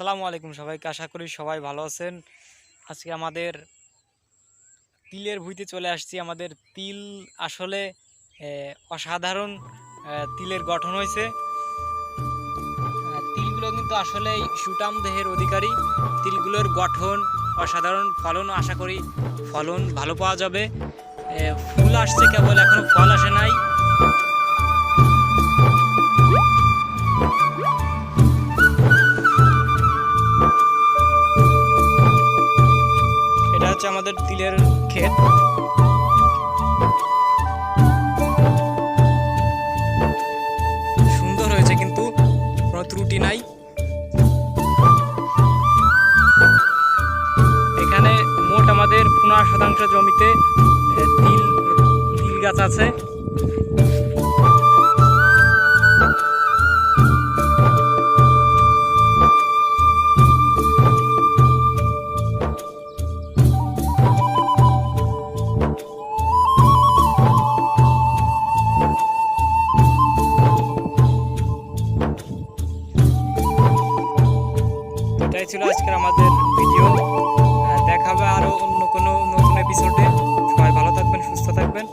আসসালামু আলাইকুম সবাইকে। আশা করি সবাই ভালো আছেন। আজকে আমাদের তিলের ভুঁইতে চলে আসছি। আমাদের তিল আসলে অসাধারণ তিলের গঠন হয়েছে। তিলগুলো কিন্তু আসলে সুটাম দেহের অধিকারী। তিলগুলোর গঠন, অসাধারণ ফলন, আশা করি ফলন ভালো পাওয়া যাবে। ফুল আসছে কেবল এখনও হচ্ছে আমাদের তিলের ক্ষেত। সুন্দর হয়েছে কিন্তু, কোনো ত্রুটি নাই। এখানে মোট আমাদের পনেরো শতাংশ জমিতে তিল তিল গাছ আছে। এটাই ছিল আজকের আমাদের ভিডিও। দেখা হবে আরও অন্য কোনো নতুন এপিসোডে সবাই ভালো থাকবেন, সুস্থ থাকবেন।